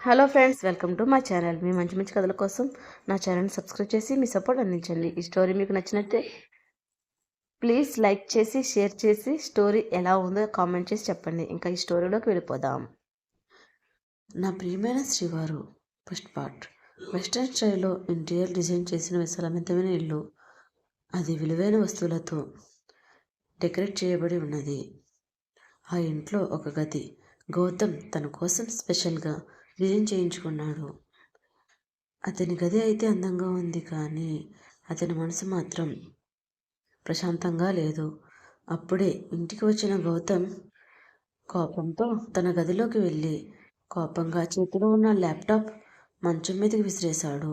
Hello friends welcome to మా channel. మీ మంచి మంచి కథల కోసం నా ఛానల్ని సబ్స్క్రైబ్ చేసి మీ సపోర్ట్ అందించండి. ఈ స్టోరీ మీకు నచ్చినట్టే ప్లీజ్ లైక్ చేసి షేర్ చేసి స్టోరీ ఎలా ఉందో కామెంట్ చేసి చెప్పండి. ఇంకా ఈ స్టోరీలోకి వెళ్ళిపోదాం. నా ప్రియమైన శ్రీవారు ఫస్ట్ పార్ట్. వెస్ట్రన్ స్టైల్లో ఇంటీరియర్ డిజైన్ చేసిన విశాలమితమైన ఇల్లు. అది విలువైన వస్తువులతో డెకరేట్ చేయబడి ఉన్నది. ఆ ఇంట్లో ఒక గది. గౌతమ్ తన కోసం స్పెషల్గా డిజైన్ చేయించుకున్నాడు. అతని గది అయితే అందంగా ఉంది కానీ అతని మనసు మాత్రం ప్రశాంతంగా లేదు. అప్పుడే ఇంటికి వచ్చిన గౌతమ్ కోపంతో తన గదిలోకి వెళ్ళి కోపంగా చేతిలో ఉన్న ల్యాప్టాప్ మంచం మీదకి విసిరేశాడు.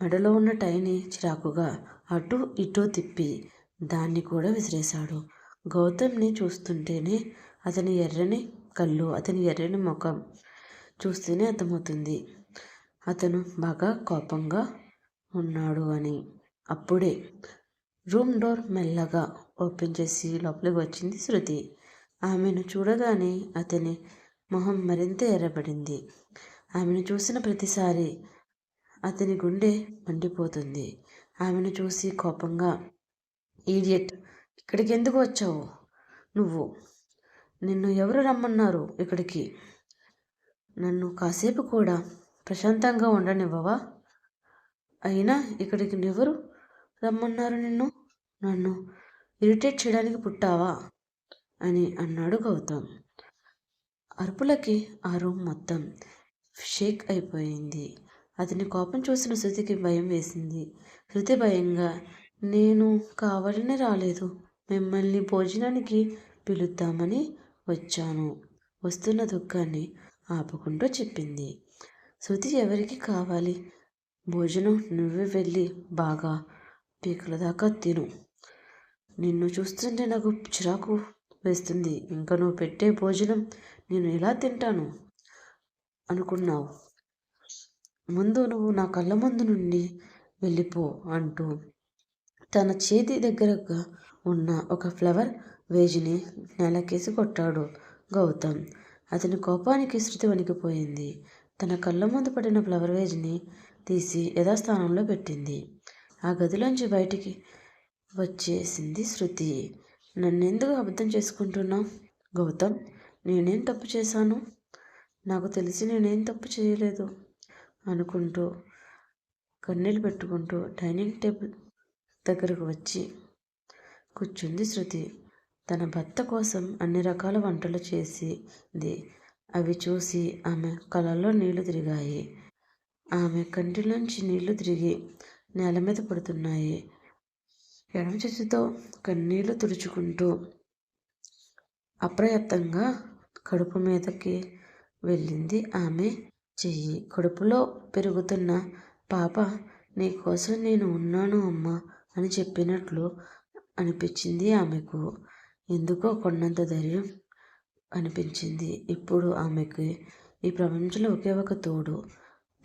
మెడలో ఉన్న టైని చిరాకుగా అటు ఇటు తిప్పి దాన్ని కూడా విసిరేశాడు. గౌతమ్ని చూస్తుంటేనే అతని ఎర్రని కళ్ళు అతని ఎర్రని ముఖం చూస్తేనే అర్థమవుతుంది. అతను బాగా కోపంగా ఉన్నాడు అని. అప్పుడే రూమ్ డోర్ మెల్లగా ఓపెన్ చేసి లోపలికి వచ్చింది శృతి. ఆమెను చూడగానే అతని మొహం మరింత ఎర్రబడింది. ఆమెను చూసిన ప్రతిసారి అతని గుండె మండిపోతుంది. ఆమెను చూసి కోపంగా ఈడియట్ ఇక్కడికి ఎందుకు వచ్చావు? నువ్వు నిన్ను ఎవరు రమ్మన్నారు ఇక్కడికి? నన్ను కాసేపు కూడా ప్రశాంతంగా ఉండనివ్వవా? అయినా ఇక్కడికి ఎవరు రమ్మన్నారు నిన్ను? నన్ను ఇరిటేట్ చేయడానికి పుట్టావా? అని అన్నాడు గౌతమ్. అరుపులకి ఆ రూమ్ మొత్తం షేక్ అయిపోయింది. అతని కోపం చూసిన శృతికి భయం వేసింది. శృతి భయంగా నేను కావాలని రాలేదు. మిమ్మల్ని భోజనానికి పిలుద్దామని వచ్చాను. వస్తున్న దుఃఖాన్ని ఆపుకుంటూ చెప్పింది. శృతి ఎవరికి కావాలి? భోజనం నువ్వే వెళ్ళి బాగా పీకల దాకా తిను. నిన్ను చూస్తుంటే నాకు చిరాకు వేస్తుంది. ఇంకా నువ్వు పెట్టే భోజనం నేను ఎలా తింటాను? అనుకున్నావు. ముందు నువ్వు నా కళ్ళ ముందు నుండి వెళ్ళిపో అంటూ తన చేతి దగ్గరగా ఉన్న ఒక ఫ్లవర్ వేజిని నెలకేసి కొట్టాడు గౌతమ్. అతని కోపానికి శృతి వణికిపోయింది. తన కళ్ళ ముందు పడిన ఫ్లవర్ వేజ్ని తీసి యథాస్థానంలో పెట్టింది. ఆ గదిలోంచి బయటికి వచ్చేసింది శృతి. నన్నెందుకు అబద్ధం చేసుకుంటున్నావు? గౌతమ్ నేనేం తప్పు చేశాను? నాకు తెలిసి నేనేం తప్పు చేయలేదు అనుకుంటూ కన్నీళ్ళు పెట్టుకుంటూ డైనింగ్ టేబుల్ దగ్గరకు వచ్చి కూర్చుంది శృతి. తన భర్త కోసం అన్ని రకాల వంటలు చేసింది. అవి చూసి ఆమె కళ్ళల్లో నీళ్ళు తిరిగాయి. ఆమె కంటిలోంచి నీళ్ళు తిరిగి నేల మీద పడుతున్నాయి. ఎడమ చేతితో కన్నీళ్ళు తుడుచుకుంటూ అప్రయత్నంగా కడుపు మీదకి వెళ్ళింది ఆమె చెయ్యి. కడుపులో పెరుగుతున్న పాప నీ కోసం నేను ఉన్నాను అమ్మా అని చెప్పినట్లు అనిపించింది ఆమెకు. ఎందుకో కొన్నంత ధైర్యం అనిపించింది. ఇప్పుడు ఆమెకి ఈ ప్రపంచంలో ఒకే ఒక తోడు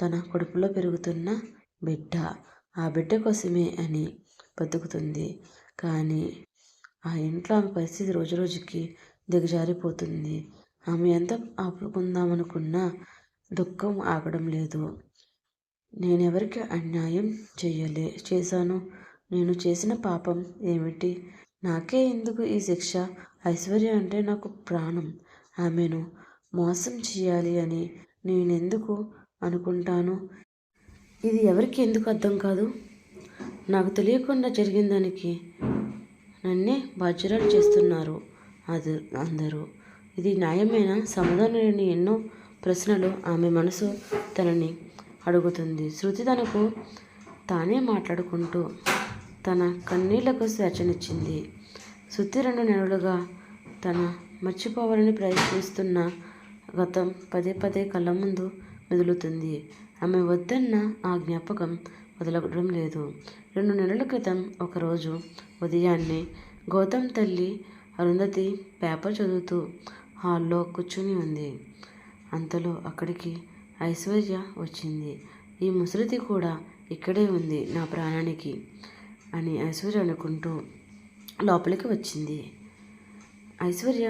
తన కడుపులో పెరుగుతున్న బిడ్డ. ఆ బిడ్డ కోసమే అని బతుకుతుంది. కానీ ఆ ఇంట్లో ఆమె పరిస్థితి రోజు రోజుకి దిగజారిపోతుంది. ఆమె ఎంత ఆపుకుందామనుకున్నా దుఃఖం ఆగడం లేదు. నేనెవరికి అన్యాయం చేయలే చేశాను. నేను చేసిన పాపం ఏమిటి? నాకే ఎందుకు ఈ శిక్ష? ఐశ్వర్య అంటే నాకు ప్రాణం. ఆమెను మోసం చేయాలి అని నేనెందుకు అనుకుంటాను? ఇది ఎవరికి ఎందుకు అర్థం కాదు? నాకు తెలియకుండా జరిగిన దానికి నన్నే బాధ్యురాలు చేస్తున్నారు అది అందరూ. ఇది న్యాయమైన? సమాధానం లేని ఎన్నో ప్రశ్నలు ఆమె మనసు తనని అడుగుతుంది. శృతి తనకు తానే మాట్లాడుకుంటూ తన కన్నీళ్ళకు స్వేచ్ఛనిచ్చింది. శృతి రెండు నెలలుగా తన మర్చిపోవాలని ప్రయత్నిస్తున్న గతం పదే పదే కళ్ళ ముందు మెదులుతుంది. ఆమె వద్దన్న ఆ జ్ఞాపకం వదలడం లేదు. రెండు నెలల క్రితం ఒకరోజు ఉదయాన్నే గౌతమ్ తల్లి అరుంధతి పేపర్ చదువుతూ హాల్లో కూర్చుని ఉంది. అంతలో అక్కడికి ఐశ్వర్య వచ్చింది. ఈ ముసలిది కూడా ఇక్కడే ఉంది నా ప్రాణానికి. అని ఐశ్వర్య అనుకుంటూ లోపలికి వచ్చింది. ఐశ్వర్య!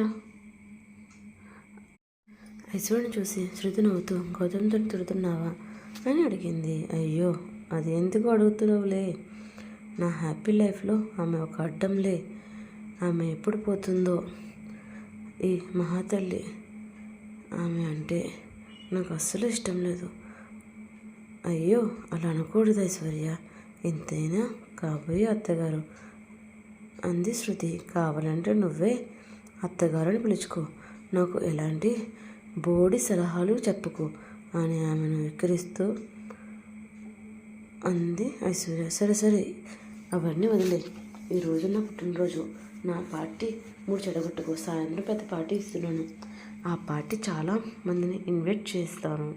ఐశ్వర్యని చూసి శృతి నవ్వుతూ గౌతమ్తో తిడుతున్నావా అని అడిగింది. అయ్యో అది ఎందుకు అడుగుతున్నావులే? నా హ్యాపీ లైఫ్లో ఆమె ఒక అడ్డంలే. ఆమె ఎప్పుడు పోతుందో. ఈ మహాతల్లి ఆమె అంటే నాకు అస్సలు ఇష్టం లేదు. అయ్యో అలా అనకూడదు ఐశ్వర్య. ఎంతైనా కాబోయే అత్తగారు. అంది శృతి. కావాలంటే నువ్వే అత్తగారని పిలుచుకో. నాకు ఎలాంటి బోడి సలహాలు చెప్పుకో అని ఆమెను వికరిస్తూ అంది ఐశ్వర్య. సరే సరే అవన్నీ వదిలే. ఈరోజు నా పుట్టినరోజు. నా పార్టీ మూడు చెడగొట్టుకో. సాయంత్రం పెద్ద పార్టీ ఇస్తున్నాను. ఆ పార్టీ చాలా మందిని ఇన్వైట్ చేస్తాను.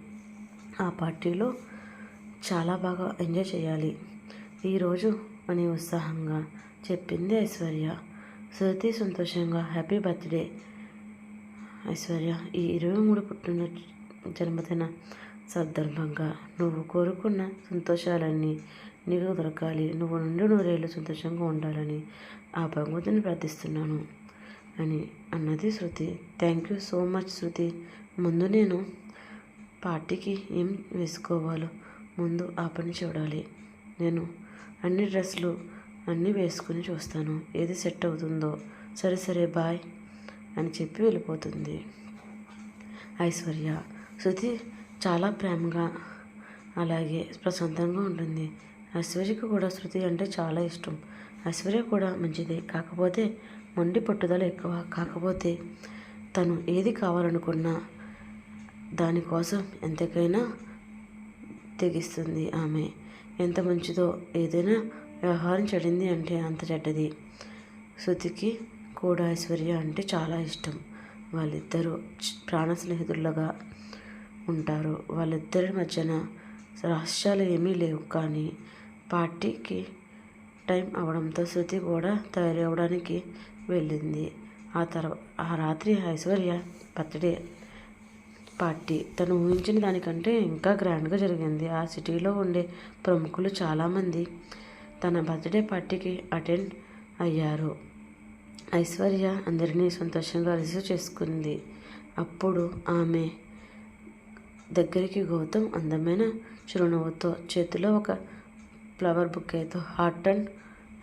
ఆ పార్టీలో చాలా బాగా ఎంజాయ్ చేయాలి. ఈరోజు అని ఉత్సాహంగా చెప్పింది ఐశ్వర్య. శృతి సంతోషంగా హ్యాపీ బర్త్డే ఐశ్వర్య. ఈ ఇరవై మూడు పుట్టిన జన్మదిన సందర్భంగా నువ్వు కోరుకున్న సంతోషాలన్నీ నీకు దొరకాలి. నువ్వు నుండి నూరేళ్ళు సంతోషంగా ఉండాలని ఆ భగవంతుని ప్రార్థిస్తున్నాను అని అన్నది Shruti thank you so much Shruti ముందు నేను పార్టీకి ఏం వేసుకోవాలో ముందు ఆ పని చూడాలి. నేను అన్ని డ్రెస్సులు అన్నీ వేసుకుని చూస్తాను. ఏది సెట్ అవుతుందో. సరే సరే బాయ్ అని చెప్పి వెళ్ళిపోతుంది. ఐశ్వర్య శృతి చాలా ప్రేమగా అలాగే ప్రశాంతంగా ఉంటుంది. ఐశ్వర్యకు కూడా శృతి అంటే చాలా ఇష్టం. ఐశ్వర్య కూడా మంచిదే. కాకపోతే మొండి పట్టుదల ఎక్కువ. కాకపోతే తను ఏది కావాలనుకున్నా దానికోసం ఎంతకైనా తెగిస్తుంది ఆమె. ఎంత మంచిదో ఏదైనా వ్యవహారం చెడింది అంటే అంత చెడ్డది. శృతికి కూడా ఐశ్వర్య అంటే చాలా ఇష్టం. వాళ్ళిద్దరూ ప్రాణ స్నేహితులుగా ఉంటారు. వాళ్ళిద్దరి మధ్యన రహస్యాలు ఏమీ లేవు. కానీ పార్టీకి టైం అవడంతో శృతి కూడా తయారవడానికి వెళ్ళింది. ఆ తర్వాత ఆ రాత్రి ఐశ్వర్య బర్త్డే పార్టీ. తను ఊహించిన దానికంటే ఇంకా గ్రాండ్గా జరిగింది. ఆ సిటీలో ఉండే ప్రముఖులు చాలామంది తన బర్త్డే పార్టీకి అటెండ్ అయ్యారు. ఐశ్వర్య అందరినీ సంతోషంగా రిసీవ్ చేసుకుంది. అప్పుడు ఆమె దగ్గరికి గౌతమ్ అందమైన చిరునవ్వుతో చేతిలో ఒక ఫ్లవర్ బుకేతో హాట్ అండ్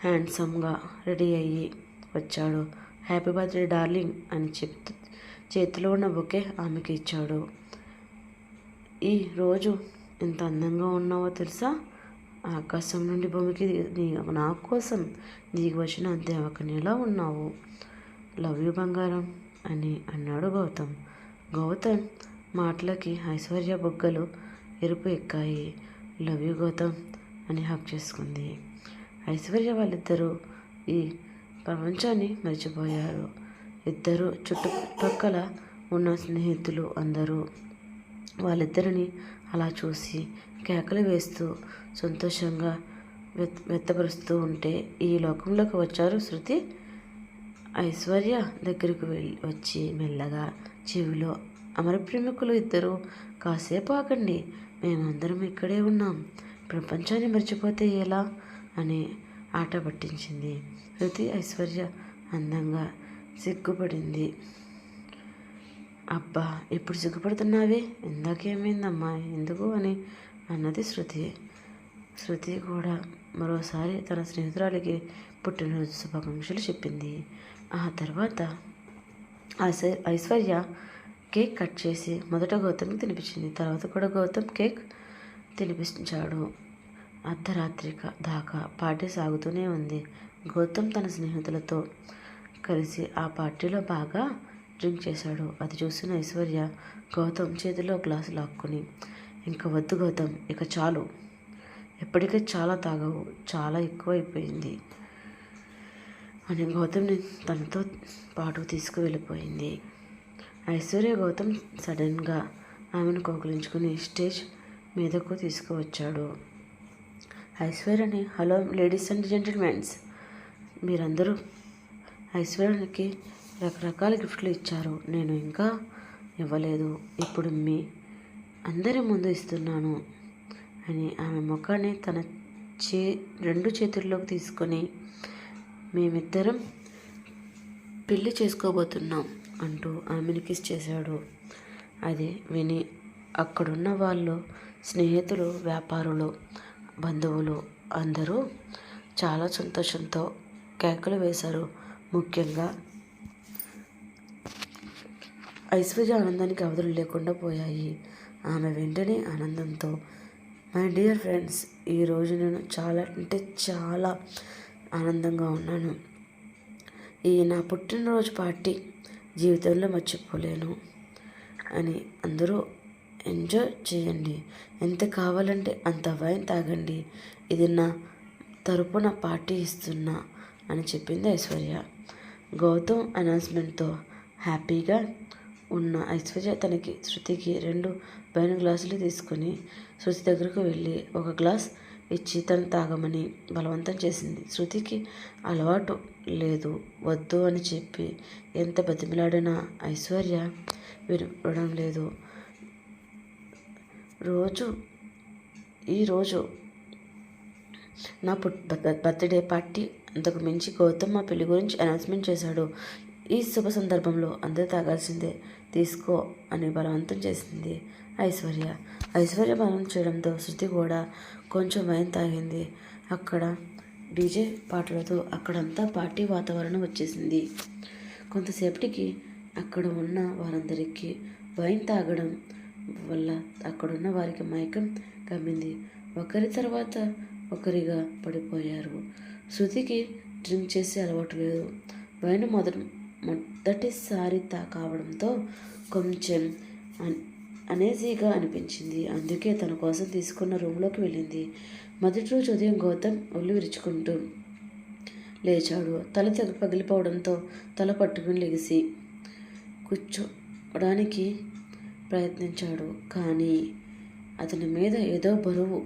హ్యాండ్సమ్గా రెడీ అయ్యి వచ్చాడు. హ్యాపీ బర్త్డే డార్లింగ్ అని చెప్తూ చేతిలో ఉన్న బుకే ఆమెకి ఇచ్చాడు. ఈ రోజు ఎంత అందంగా ఉన్నావో తెలుసా? ఆకాశం నుండి భూమికి నీ- నా కోసం నీకు వచ్చిన దేవకనిలా ఉన్నావు. లవ్ యూ బంగారం అని అన్నాడు గౌతమ్. గౌతమ్ మాటలకి ఐశ్వర్య బుగ్గలు ఎరుపు ఎక్కాయి. లవ్ యూ గౌతమ్ అని హక్ చేసుకుంది. ఐశ్వర్య వాళ్ళిద్దరూ ఈ ప్రపంచాన్ని మర్చిపోయారు. ఇద్దరు చుట్టుపక్కల ఉన్న స్నేహితులు అందరూ వాళ్ళిద్దరిని అలా చూసి కేకలు వేస్తూ సంతోషంగా వెత్ వ్యక్తపరుస్తూ ఉంటే ఈ లోకంలోకి వచ్చారు శృతి. ఐశ్వర్య దగ్గరికి వెళ్ళి వచ్చి మెల్లగా చెవిలో అమర ప్రేమికులు ఇద్దరు కాసేపు ఆకండి మేమందరం ఇక్కడే ఉన్నాం. ప్రపంచాన్ని మర్చిపోతే ఎలా? అని ఆట పట్టించింది శృతి. ఐశ్వర్య అందంగా సిగ్గుపడింది. అబ్బా ఇప్పుడు సిగ్గుపడుతున్నావే? ఇందాకేమైందమ్మా? ఎందుకు? అని అన్నది శృతి. శృతి కూడా మరోసారి తన స్నేహితురాలికి పుట్టినరోజు శుభాకాంక్షలు చెప్పింది. ఆ తర్వాత ఐశ్వర్య కేక్ కట్ చేసి మొదట గౌతమ్కి తినిపించింది. తర్వాత కూడా గౌతమ్ కేక్ తినిపించాడు. అర్ధరాత్రి దాకా పార్టీ సాగుతూనే ఉంది. గౌతమ్ తన స్నేహితులతో కలిసి ఆ పార్టీలో బాగా డ్రింక్ చేశాడు. అది చూసిన ఐశ్వర్య గౌతమ్ చేతిలో గ్లాసు లాక్కుని ఇంకా వద్దు గౌతమ్ ఇక చాలు. ఎప్పటికే చాలా తాగవు చాలా ఎక్కువ అయిపోయింది అని గౌతమ్ని తనతో పాటు తీసుకువెళ్ళిపోయింది. ఐశ్వర్య గౌతమ్ సడన్గా ఆమెను కోకలించుకుని స్టేజ్ మీదకు తీసుకువచ్చాడు. ఐశ్వర్యని హలో లేడీస్ అండ్ జెంటిల్మెన్స్ మీరందరూ ఐశ్వర్యకి రకరకాల గిఫ్ట్లు ఇచ్చారు. నేను ఇంకా ఇవ్వలేదు. ఇప్పుడు మీ అందరి ముందు ఇస్తున్నాను అని ఆమె ముఖాన్ని తన చే రెండు చేతుల్లోకి తీసుకొని మేమిద్దరం పెళ్ళి చేసుకోబోతున్నాం అంటూ ఆమెను కిస్ చేశాడు. అది విని అక్కడున్న వాళ్ళు స్నేహితులు వ్యాపారులు బంధువులు అందరూ చాలా సంతోషంతో కేకలు వేశారు. ముఖ్యంగా ఐశ్వర్య ఆనందానికి అవధులు లేకుండా పోయాయి. ఆమె వెంటనే ఆనందంతో మై డియర్ ఫ్రెండ్స్ ఈరోజు నేను చాలా అంటే చాలా ఆనందంగా ఉన్నాను. ఈ నా పుట్టినరోజు పార్టీ జీవితంలో మర్చిపోలేను అని అందరూ ఎంజాయ్ చేయండి. ఎంత కావాలంటే అంత వైన్ తాగండి. ఇది నా తరపున పార్టీ ఇస్తున్నా అని చెప్పింది ఐశ్వర్య. గౌతమ్ అనౌన్స్మెంట్తో హ్యాపీగా ఉన్న ఐశ్వర్య తనకి శృతికి రెండు వైన్ గ్లాసులు తీసుకుని శృతి దగ్గరకు వెళ్ళి ఒక గ్లాస్ ఇచ్చి తను తాగమని బలవంతం చేసింది. శృతికి అలవాటు లేదు. వద్దు అని చెప్పి ఎంత బతిమిలాడినా ఐశ్వర్య వినడం లేదు. రోజు ఈరోజు నా పుట్ బర్త్డే పార్టీ అంతకు మించి గౌతమ్ మా పెళ్ళి గురించి అనౌన్స్మెంట్ చేశాడు. ఈ శుభ సందర్భంలో అందరూ తాగాల్సిందే తీసుకో అని బలవంతం చేసింది ఐశ్వర్య. ఐశ్వర్య బలం చేయడంతో శృతి కూడా కొంచెం వైన్ తాగింది. అక్కడ డీజే పాటలతో అక్కడంతా పార్టీ వాతావరణం వచ్చేసింది. కొంతసేపటికి అక్కడ ఉన్న వారందరికీ వైన్ తాగడం వల్ల అక్కడున్న వారికి మైకం కమ్మింది ఒకరి తర్వాత ఒకరిగా పడిపోయారు. శృతికి డ్రింక్ చేసే అలవాటు లేదు. వైన్ మొదటి మొదటిసారి తా కావడంతో కొంచెం అనేజీగా అనిపించింది. అందుకే తన కోసం తీసుకున్న రూమ్లోకి వెళ్ళింది. మొదటి రోజు ఉదయం గౌతమ్ ఒళ్ళు విరుచుకుంటూ లేచాడు. తల తెగ పగిలిపోవడంతో తల పట్టుకుని లెగిసి కూర్చోడానికి ప్రయత్నించాడు. కానీ అతని మీద ఏదో బరువు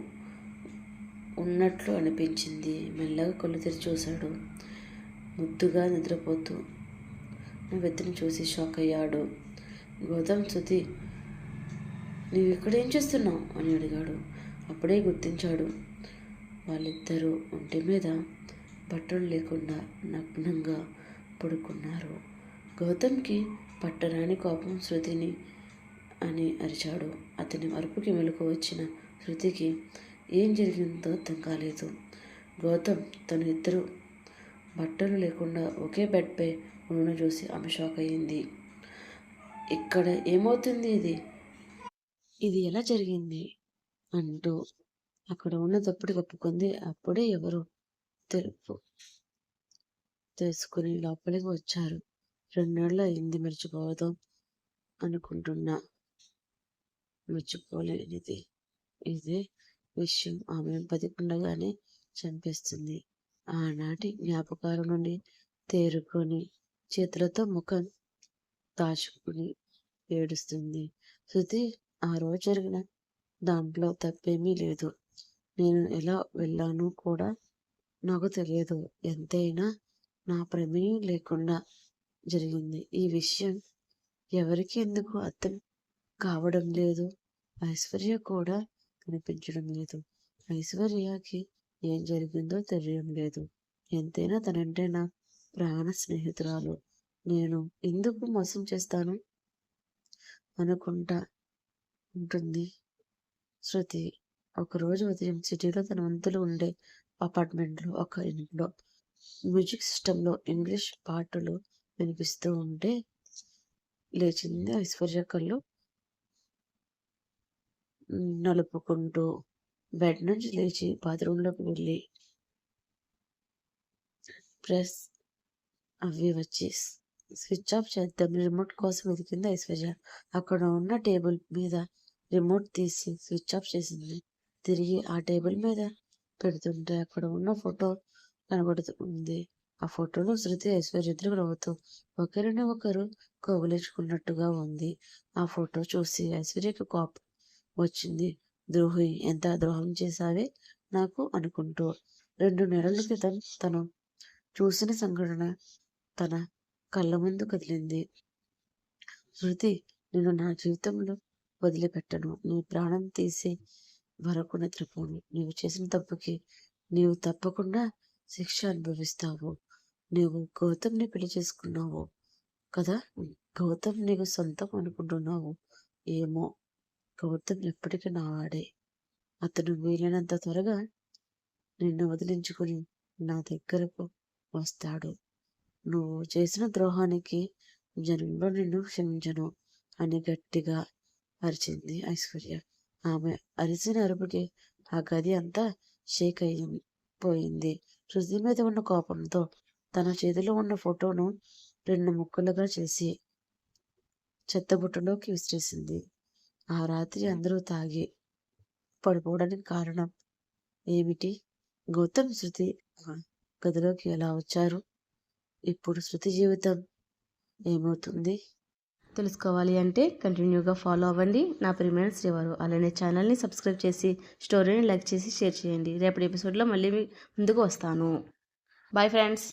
ఉన్నట్లు అనిపించింది. మెల్లగా కళ్ళు తెరిచి చూశాడు. ముద్దుగా నిద్రపోతూ నా చూసి షాక్ అయ్యాడు. గౌతమ్ శృతి నువ్వు ఇక్కడ ఏం చేస్తున్నావు? అని అడిగాడు. అప్పుడే గుర్తించాడు. వాళ్ళిద్దరూ ఒంటి మీద బట్టలు లేకుండా నగ్నంగా పడుకున్నారు. గౌతమ్కి పట్టరాని కోపం శృతిని అని అరిచాడు. అతని అరుపుకి మెలకు వచ్చిన శృతికి ఏం జరిగిందో అర్థం కాలేదు. గౌతమ్ తను ఇద్దరు బట్టలు లేకుండా ఒకే బెడ్పై ఉండడం చూసి ఆమె షాక్ అయ్యింది. ఇక్కడ ఏమవుతుంది ఇది? ఇది ఎలా జరిగింది? అంటూ అక్కడ ఉన్న తప్పుడు కప్పుకుంది అప్పుడే ఎవరు తెలుపు తెలుసుకుని లోపలికి వచ్చారు. రెండేళ్ళు అయింది మర్చిపోవదాం అనుకుంటున్నా. మర్చిపోలేనిది. ఇది విషయం ఆమె బతికుండగానే చంపేస్తుంది. ఆనాటి జ్ఞాపకాల నుండి తేరుకొని చేతులతో ముఖం దాచుకుని ఏడుస్తుంది. శృతి ఆ రోజు జరిగిన దాంట్లో తప్పేమీ లేదు. నేను ఎలా వెళ్ళాను కూడా నాకు తెలియదు. ఎంతైనా నా ప్రమేయం లేకుండా జరిగింది. ఈ విషయం ఎవరికి ఎందుకు అర్థం కావడం లేదు? ఐశ్వర్య కూడా కనిపించడం లేదు ఐశ్వర్యకి ఏం జరిగిందో తెలియడం లేదు. ఎంతైనా తనంటే నా ప్రాణ స్నేహితురాలు. నేను ఎందుకు మోసం చేస్తాను? అనుకుంటా ఉంటుంది శృతి. ఒకరోజు ఉదయం సిటీలో తన వంతులు ఉండే అపార్ట్మెంట్లో ఒక ఇంట్లో మ్యూజిక్ సిస్టంలో ఇంగ్లీష్ పాటలు వినిపిస్తూ ఉంటే లేచింది ఐశ్వర్య కళ్ళు నలుపుకుంటూ బెడ్ నుంచి లేచి బాత్రూంలోకి వెళ్ళి ప్రెస్ అవి వచ్చి స్విచ్ ఆఫ్ చేద్దాం. రిమోట్ కోసం వెతికింది ఐశ్వర్య. అక్కడ ఉన్న టేబుల్ మీద రిమోట్ తీసి స్విచ్ ఆఫ్ చేసింది. తిరిగి ఆ టేబుల్ మీద పెడుతుంటే అక్కడ ఉన్న ఫోటో కనబడుతుంది. ఆ ఫోటోలో శృతి ఐశ్వర్య నవ్వుతూ ఒకరిని ఒకరు కౌగులించుకున్నట్టుగా ఉంది. ఆ ఫోటో చూసి ఐశ్వర్యకు కోపం వచ్చింది. ద్రోహి ఎంత ద్రోహం చేశావే? నాకు అనుకుంటూ. రెండు నెలల క్రితం తను చూసిన సంఘటన తన కళ్ళ ముందు కదిలింది. శృతి నేను నా జీవితంలో వదిలిపెట్టను. నీ ప్రాణం తీసే వరకు నిద్రపోను. నీవు చేసిన తప్పుకి నీవు తప్పకుండా శిక్ష అనుభవిస్తావు. నీవు గౌతమ్ని పెళ్ళి చేసుకున్నావు కదా? గౌతమ్ నీకు సొంతం అనుకుంటున్నావు. ఏమో గౌతమ్ ఎప్పటికీ నావాడే అతను వీలైనంత త్వరగా నిన్ను వదిలించుకుని నా దగ్గరకు వస్తాడు. నువ్వు చేసిన ద్రోహానికి జన్మలో నిన్ను క్షమించను అని గట్టిగా అరిచింది ఐశ్వర్య. ఆమె అరిసిన అరుపుకి ఆ గది అంతా షేక్ అయిపోయింది. శృతి మీద ఉన్న కోపంతో తన చేతిలో ఉన్న ఫోటోను రెండు ముక్కలుగా చేసి చెత్తబుట్టలోకి విసిరేసింది. ఆ రాత్రి అందరూ తాగి పడిపోవడానికి కారణం ఏమిటి? గౌతమ్ శృతి గదిలోకి ఎలా వచ్చారు? ఇప్పుడు శృతి జీవితం ఏమవుతుంది? తెలుసుకోవాలి అంటే కంటిన్యూగా ఫాలో అవ్వండి. నా ప్రియమైన శ్రీవారు అలానే ఛానల్ని సబ్స్క్రైబ్ చేసి స్టోరీని లైక్ చేసి షేర్ చేయండి. రేపటి ఎపిసోడ్లో మళ్ళీ ముందుకు వస్తాను. Bye friends!